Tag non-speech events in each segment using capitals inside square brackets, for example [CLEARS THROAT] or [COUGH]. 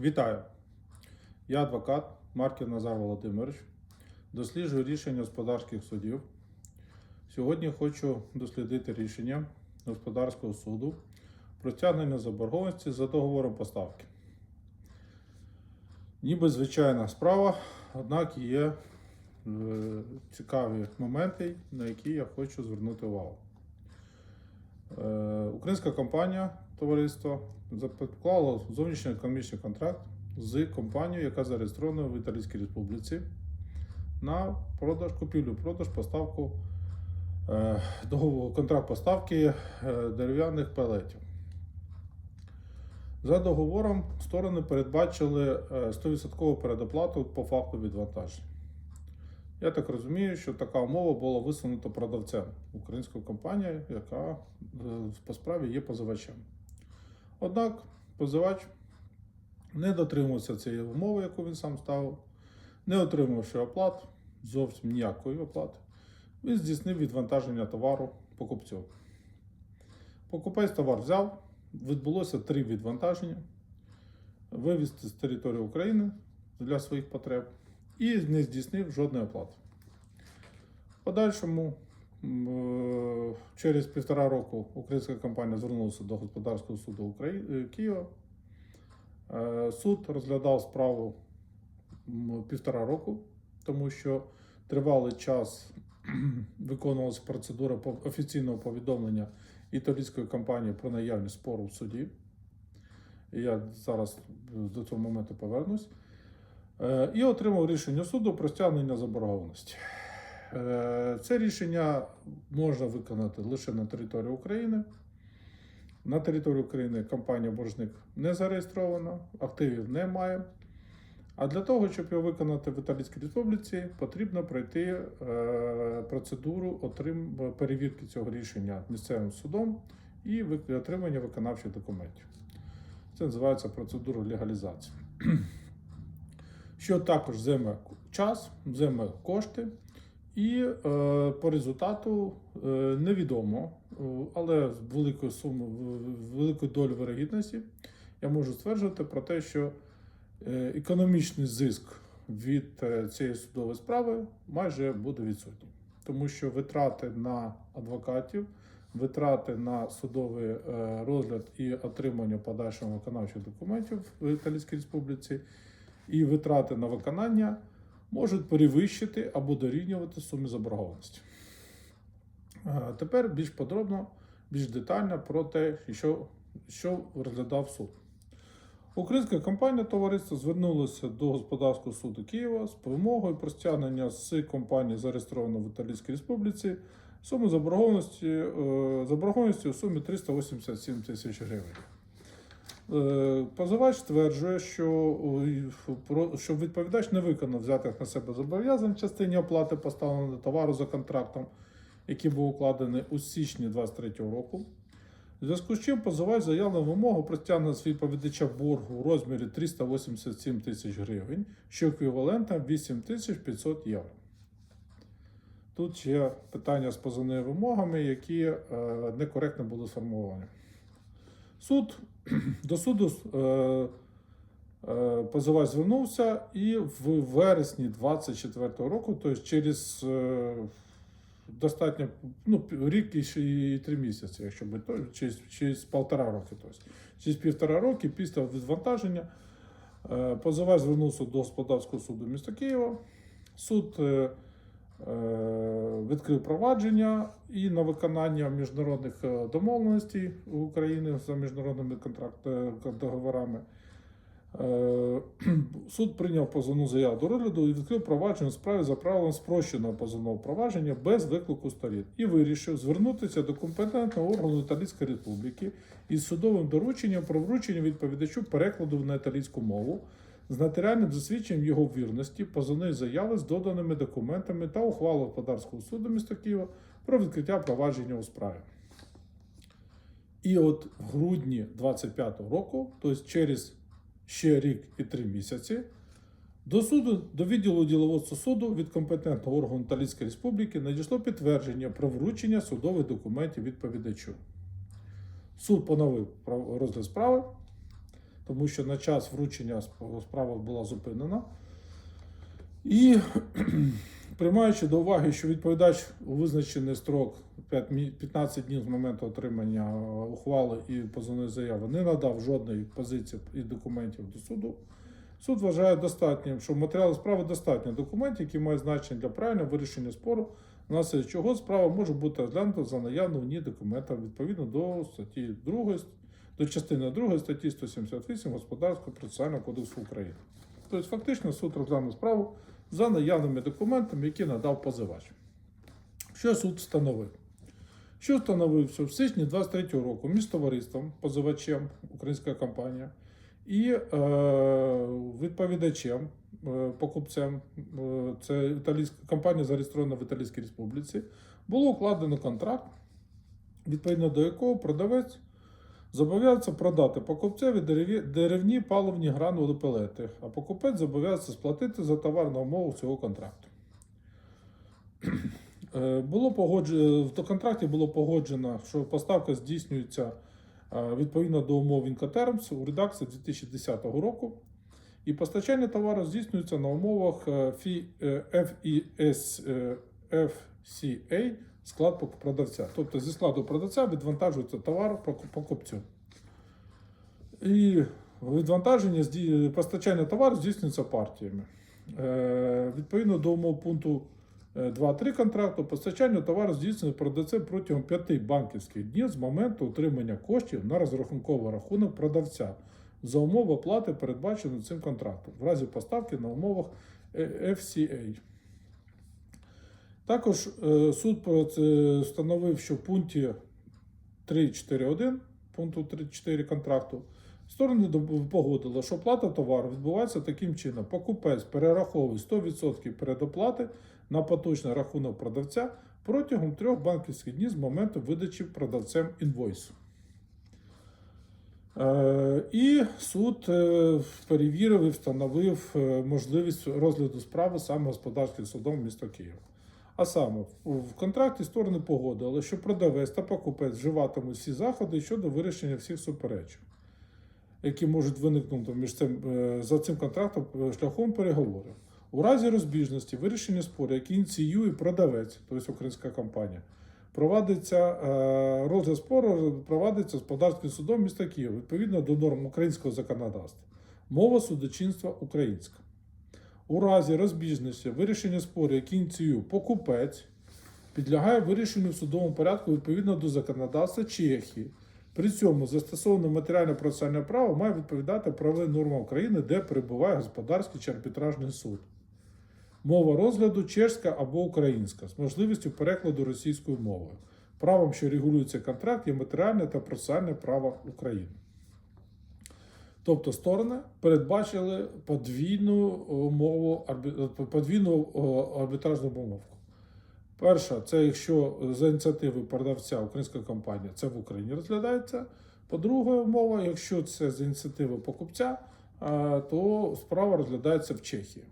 Вітаю! Я адвокат Марків Назар Володимирович. Досліджую рішення господарських судів. Сьогодні хочу дослідити рішення господарського суду про стягнення заборгованості за договором поставки. Ніби звичайна справа, однак є е, цікаві моменти, на які я хочу звернути увагу. Е, Українська компанія товариство заклала зовнішній економічний контракт з компанією, яка зареєстрована в Італійській Республіці на продаж, купівлю, продаж, поставку е, договор- контракт поставки е, дерев'яних пелетів. За договором сторони передбачили е, 100% передоплату по факту відвантаження. Я так розумію, що така умова була висунута продавцем українською компанією, яка е, по справі є позивачем. Однак позивач не дотримувався цієї умови, яку він сам ставив, не отримавши оплат, зовсім ніякої оплати, він здійснив відвантаження товару покупцю. Покупець товар взяв, відбулося три відвантаження, вивезти з території України для своїх потреб і не здійснив жодної оплати. Подальшому е, через півтора року українська компанія звернулася до господарського суду України Києва. Е, Суд розглядав справу півтора року, тому що тривалий час [CLEARS THROAT] виконувалася процедура офіційного повідомлення італійської компанії про наявність спору в суді. Я зараз до цього моменту повернусь. Е, І отримав рішення суду про стягнення заборгованості. Е, Це рішення можна виконати лише на території України. На території України компанія боржник не зареєстрована, активів немає. А для того, щоб його виконати в Італійській Республіці, потрібно пройти е, процедуру отрим... перевірки цього рішення місцевим судом і отримання виконавчих документів. Це називається процедура легалізації. [CLEARS THROAT] Що також займе час, займе кошти, і е, по результату е, невідомо, е, але з великою сумою, великою долею вирогідності я можу стверджувати про те, що е, економічний зиск від е, цієї судової справи майже буде відсутній, тому що витрати на адвокатів, витрати на судовий розгляд і отримання подальшого виконавчих документів в Італійській Республіці, і витрати на виконання можуть перевищити або дорівнювати суми заборгованості. Е, Тепер більш подробно, більш детально про те, що, що розглядав суд. Українська компанія товариство звернулася до господарського суду Києва з вимогою про стягнення з компанії, зареєстрованої в Італійській Республіці, суми заборгованості, е, заборгованості у сумі 387 тисяч гривень. Е, Позивач стверджує, що, що відповідач не виконав взятих на себе зобов'язань в частині оплати поставленого товару за контрактом, який був укладений у січні 2023 року. В зв'язку з чим позивач заявив вимогу про стягнення з відповідача боргу у розмірі 387 тисяч гривень, що еквівалентом 8 тисяч 500 євро. Тут ще питання з позовними вимогами, які е, некоректно були сформовані. Суд [CLEARS THROAT] до суду е, е, позивач звернувся і в вересні 24 року, тобто через е, достатньо ну, рік і три місяці, якщо би то, через, через півтора роки. Тобто, через півтора роки після відвантаження е, позивач звернувся до господарського суду міста Києва. Суд е, відкрив провадження і на виконання міжнародних е, домовленостей України за міжнародними е, договорами. Е, [CLEARS THROAT] Суд прийняв позовну заяву до розгляду і відкрив провадження у справі за правилом спрощеного позовного провадження без виклику сторін і вирішив звернутися до компетентного органу Італійської Республіки із судовим дорученням про вручення відповідачу перекладу на італійську мову з нотаріальним засвідченням його вірності, позовної заяви з доданими документами та ухвалу господарського суду міста Києва про відкриття провадження у справі. І от в грудні 25-го року, тобто через ще рік і три місяці, до суду, до відділу діловодства суду від компетентного органу Італійської Республіки надійшло підтвердження про вручення судових документів відповідачу. Суд поновив розгляд справи тому що на час вручення справа була зупинена. І [CLEARS THROAT] приймаючи до уваги, що відповідач у визначений строк 15 днів з моменту отримання ухвали і позовної заяви не надав жодної позиції і документів до суду, суд вважає достатнім, що в матеріалі справи достатньо документів, які мають значення для правильного вирішення спору, внаслідок чого справа може бути розглянута за наявним в ній документом відповідно до статті 2, до частини 2 статті 178 Господарського процесуального кодексу України. Тобто, фактично, суд розглянув справу за наявними документами, які надав позивач. Що суд встановив? Що встановив, що в січні 23 року між товариством, позивачем, українська компанія, і е, відповідачем, е, покупцем, е, це італійська компанія зареєстрована в Італійській Республіці, було укладено контракт, відповідно до якого продавець зобов'язується продати покупцеві деревні паливні гранули пелети, а покупець зобов'язується сплатити за товар на умову цього контракту. [CLEARS THROAT] Е, Було погоджено, в контракті було погоджено, що поставка здійснюється е, відповідно до умов Інкотермс у редакції 2010 року. І постачання товару здійснюється на умовах FIS, е, FCA склад продавця. Тобто зі складу продавця відвантажується товар пок- покупцю. І відвантаження постачання товару здійснюється партіями. Е, Відповідно до умов пункту е, 2.3 контракту, постачання товару здійснюється продавцем протягом 5 банківських днів з моменту отримання коштів на розрахунковий рахунок продавця за умов оплати, передбаченої цим контрактом, в разі поставки на умовах е, FCA. Також е, суд встановив, що в пункті 3.4.1 пункту 3.4 контракту сторони погодили, що оплата товару відбувається таким чином. Покупець перераховує 100% передоплати на поточний рахунок продавця протягом трьох банківських днів з моменту видачі продавцем інвойсу. Е, І суд е, перевірив і встановив можливість розгляду справи саме господарським судом міста Києва. А саме, в- контракті сторони погодили, що продавець та покупець вживатимуть всі заходи щодо вирішення всіх суперечок, які можуть виникнути між цим, е, за цим контрактом е, шляхом переговорів. У разі розбіжності вирішення спору, який ініціює продавець, тобто українська компанія, провадиться е, розгляд спору провадиться господарським судом міста Києва відповідно до норм українського законодавства. Мова судочинства українська. У разі розбіжності вирішення спору, який ініціює покупець, підлягає вирішенню в судовому порядку відповідно до законодавства Чехії. При цьому застосоване матеріальне процесуальне право має відповідати правовим нормам України, де перебуває господарський чи арбітражний суд. Мова розгляду чешська або українська з можливістю перекладу російською мовою. Правом, що регулюється контракт, є матеріальне та процесуальне право України. Тобто сторони передбачили подвійну о, мову, е, подвійну арбітражну помовку. Перша, це якщо за ініціативи продавця українська компанія, це в Україні розглядається. По-друге, умова, якщо це за ініціативи покупця, е, то справа розглядається в Чехії.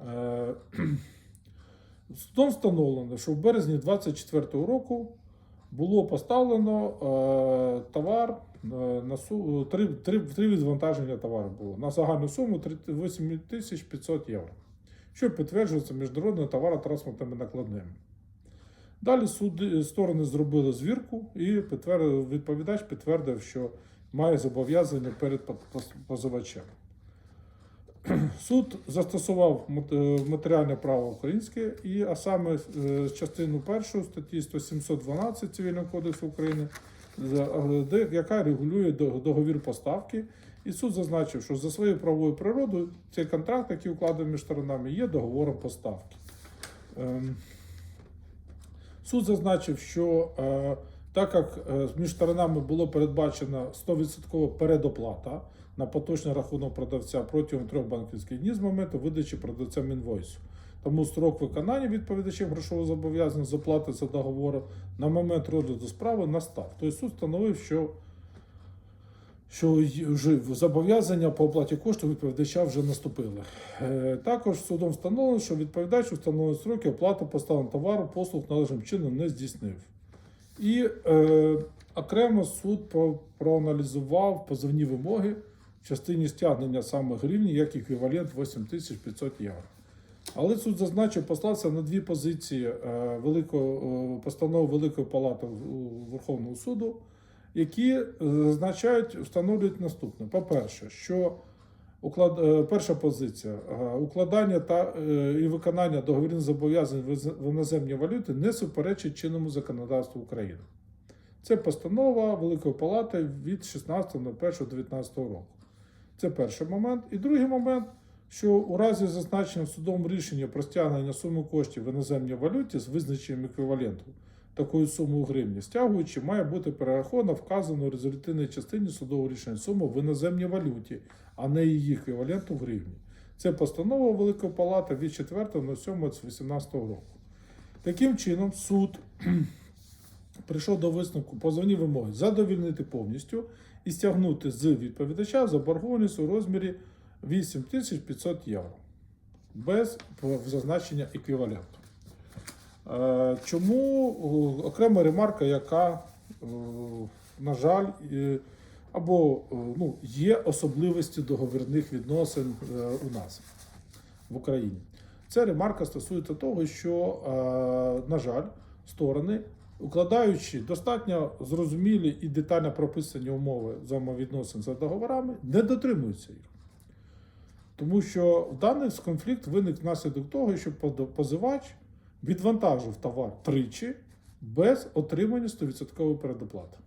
Е, Судом встановлено, що в березні 2024 року було поставлено е, товар е, на су, три, три, три відвантаження товару було на загальну суму 8500 євро, що підтверджується міжнародними товаротранспортними накладними. Далі суди, сторони зробили звірку і підтвердив, відповідач підтвердив, що має зобов'язання перед позивачем. [CLEARS THROAT] Суд застосував е, матеріальне право українське, і, а саме е, частину першу статті 112 Цивільного кодексу України, е, яка регулює договір поставки. І суд зазначив, що за своєю правовою природою цей контракт, який укладений між сторонами, є договором поставки. Ем, Суд зазначив, що е, так як е, між сторонами було передбачено 100% передоплата на поточний рахунок продавця протягом трьох банківських днів з моменту видачі продавцем інвойсу. Тому строк виконання відповідачем грошового зобов'язання з оплати за договору на момент розгляду справи настав. Тобто суд встановив, що, що зобов'язання по оплаті коштів відповідача вже наступили. Е, Також судом встановлено, що відповідач у встановлені строки оплату поставленого товару послуг належним чином не здійснив. І е, Окремо суд проаналізував позовні вимоги в частині стягнення саме гривні як еквівалент 8500 євро. Але суд зазначив, послався на дві позиції е, великого, постанови Великої Палати Верховного суду, які е, зазначають, встановлюють наступне. По-перше, що уклад... е, перша позиція укладання та і виконання договірних зобов'язань в іноземній валюті не суперечить чинному законодавству України. Це постанова Великої Палати від 16.01.19 року. Це перший момент. І другий момент, що у разі зазначення в судовому рішенні про стягнення суми коштів в іноземній валюті з визначенням еквіваленту такої суми у гривні, стягуючи, має бути перерахована вказана у частині судового рішення сума в іноземній валюті, а не її еквівалент у гривні. Це постанова Великої Палати від 4.07.2018 року. Таким чином, суд [CLEARS THROAT] прийшов до висновку позовні вимоги задовільнити повністю і стягнути з відповідача заборгованість у розмірі 8500 євро без зазначення еквіваленту. Е, Чому окрема ремарка, яка, е, на жаль, е, або е, ну, є особливості договірних відносин е, у нас в Україні. Ця ремарка стосується того, що, е, на жаль, сторони, укладаючи достатньо зрозумілі і детально прописані умови взаємовідносин за договорами, не дотримуються їх. Тому що в даний конфлікт виник внаслідок того, що позивач відвантажив товар тричі без отримання 100% передоплати.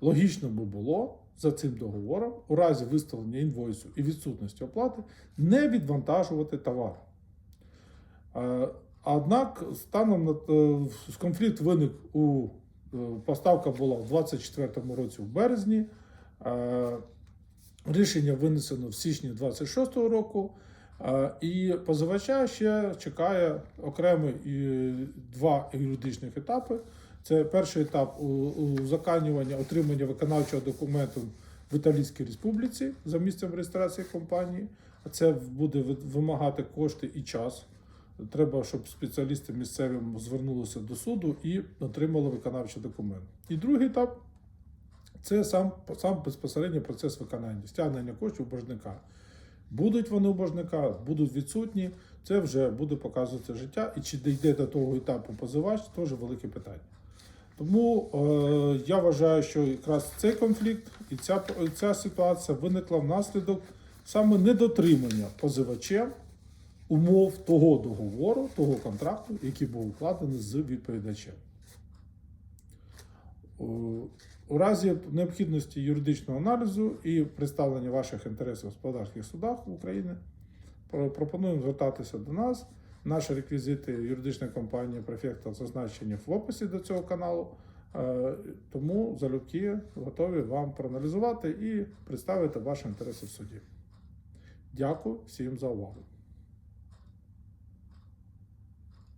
Логічно би було за цим договором, у разі виставлення інвойсу і відсутності оплати, не відвантажувати товар. Е, Однак, станом е, конфлікт виник у е, поставка була в 24-му році в березні. Рішення винесено в січні 26-го року. І позивача ще чекає окремі е, два юридичних етапи. Це перший етап у- узаконювання отримання виконавчого документу в Італійській Республіці за місцем реєстрації компанії. А це буде вимагати кошти і час. Треба, щоб спеціалісти місцеві звернулися до суду і отримали виконавчий документ. І другий етап це сам, сам безпосередньо процес виконання, стягнення коштів у боржника. Будуть вони у боржника, будуть відсутні, це вже буде показувати життя. І чи дійде до того етапу позивач, теж велике питання. Тому е, я вважаю, що якраз цей конфлікт і ця, ця ситуація виникла внаслідок саме недотримання позивачем умов того договору, того контракту, який був укладений з відповідачем. Е, У разі необхідності юридичного аналізу і представлення ваших інтересів в господарських судах України про- пропонуємо звертатися до нас. Наші реквізити юридичної компанії Префекта зазначені в описі до цього каналу. Е, Тому залюбки готові вам проаналізувати і представити ваші інтереси в суді. Дякую всім за увагу.